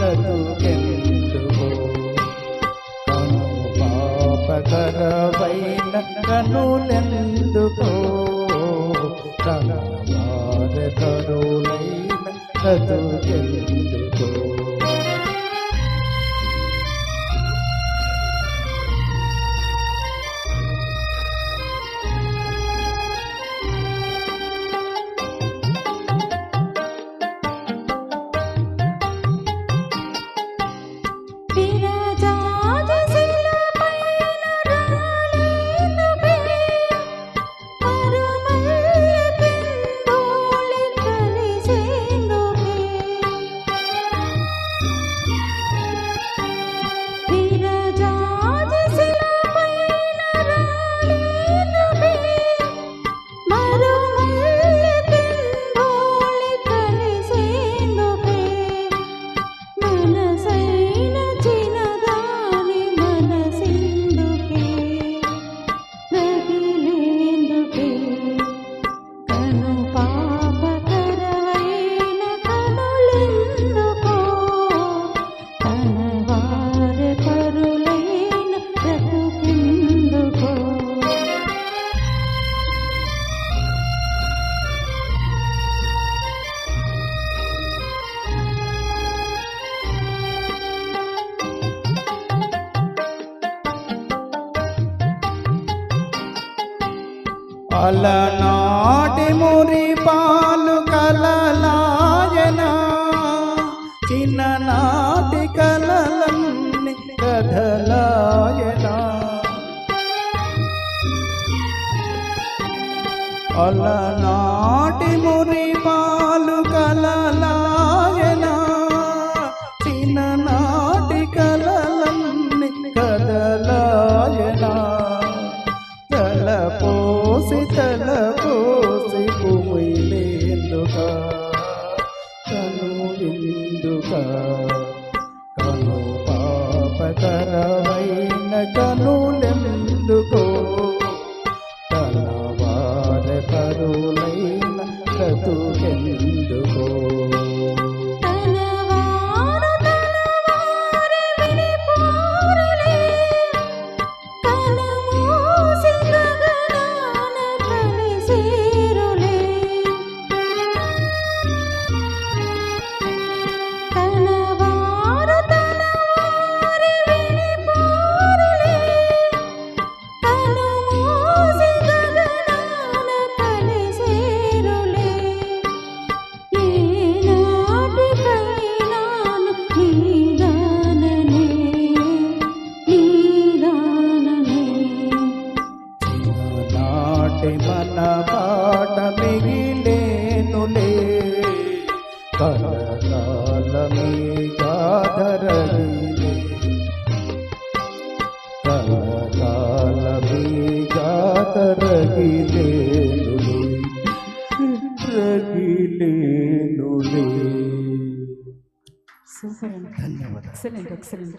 బ్రతుకెందువో కను పాపకరవైన కనులెందుకో కను అలనాటి మురి పాలు కలలాయన. చిన్ననాటి కలలన్ని కథలాయన. అలనాటి మురి పాలు కలలా కుమిలేందుక కను ఇందుక కను పాపకరమైన కనులెందుకో. తలవార కరులైన బ్రతుకెందుకో. గాధరగిలేనులే రగిలేనులే సూపర్ ధన్యవాదాలు. Excellent excellent.